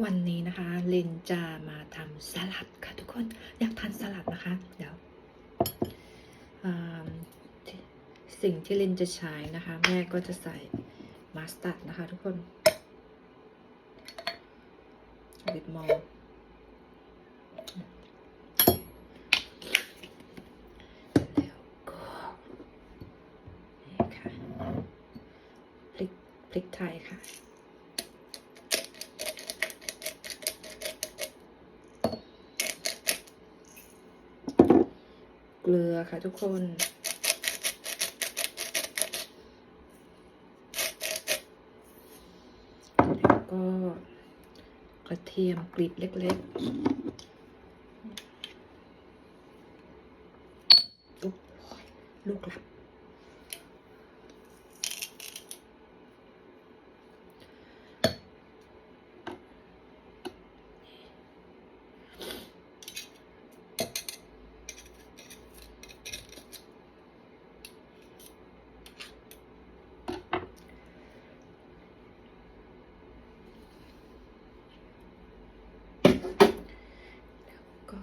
วันนี้นะคะเลนจะมาทำสลัดค่ะทุกคนอยากทานสลัดนะคะเดี๋ยวสิ่งที่เลนจะใช้นะคะ แม่ก็จะใส่มัสตาร์ดนะคะทุกคนบิดมอลแล้วก็นี่ค่ะพริกพริกไทยค่ะ เกลือค่ะทุกคน แล้วก็กระเทียมกรีบเล็กๆ ลูกหลับ ก็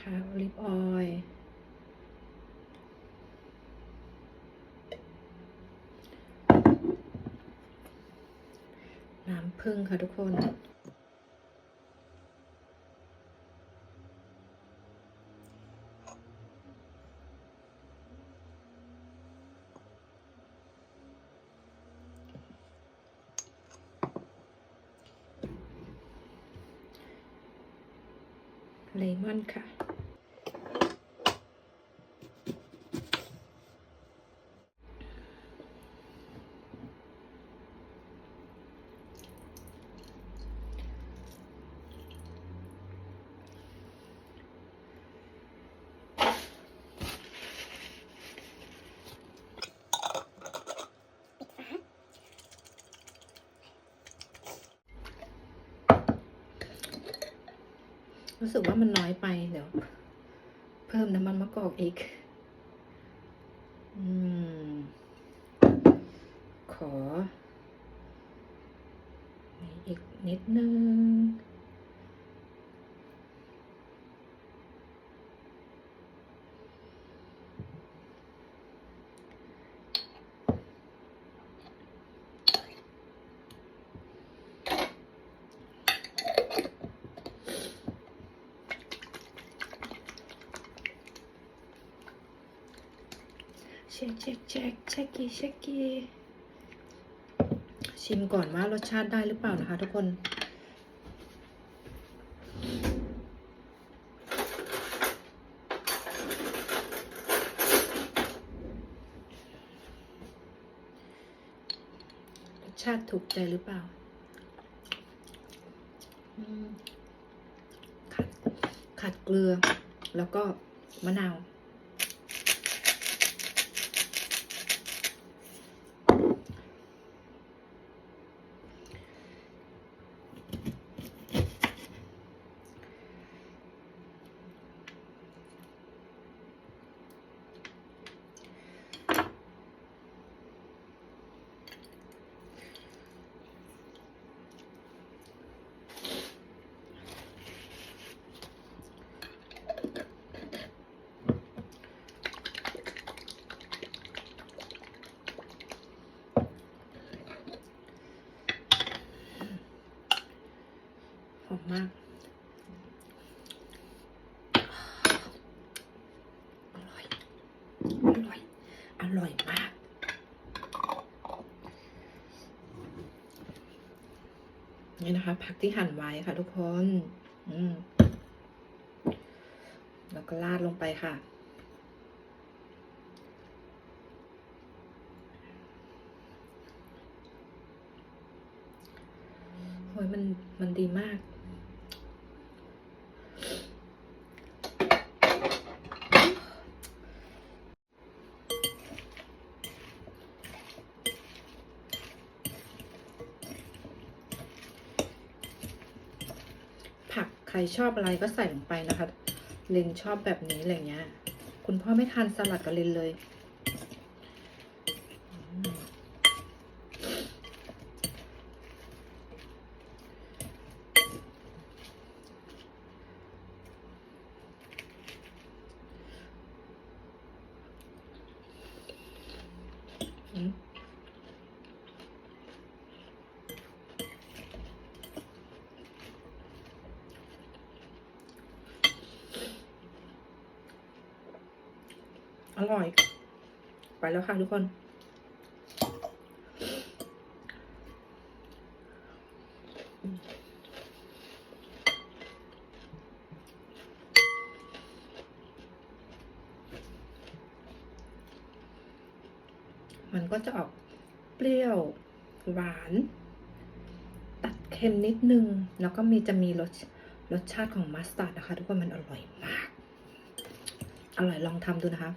นะคะโอลิฟออยล์น้ำผึ้งค่ะทุกคน เลมอนค่ะ รู้สึกว่ามันน้อยไปเดี๋ยว เพิ่มน้ำมันมะกอกอีก อืม ขอ อีกนิดนึง ช็คเช็คเช็คเช็คกี้เช็คกี้ชิมก่อนว่ารสชาติได้หรือเปล่านะคะทุกคนรสชาติถูกใจหรือเปล่าอืมขาดขาดเกลือ แล้วก็มะนาว หอมมาก อร่อย อร่อย อร่อยมาก นี่นะคะ ผักที่หั่นไว้ค่ะทุกคนอืแล้วก็ราดลงไปค่ะ โอ้ยมันมันดีมาก ใครชอบอะไรก็ใส่ลงไปนะคะ ลินชอบแบบนี้อะไรเงี้ย คุณพ่อไม่ทานสลัดกับลินเลย Mm-hmm. อร่อย ไปแล้วค่ะทุกคน มันก็จะออกเปรี้ยว หวาน ตัดเค็มนิดนึง แล้วก็มีจะมีรสรสชาติของมัสตาร์ดนะคะ ทุกคนมันอร่อยมาก อร่อยลองทำดูนะคะ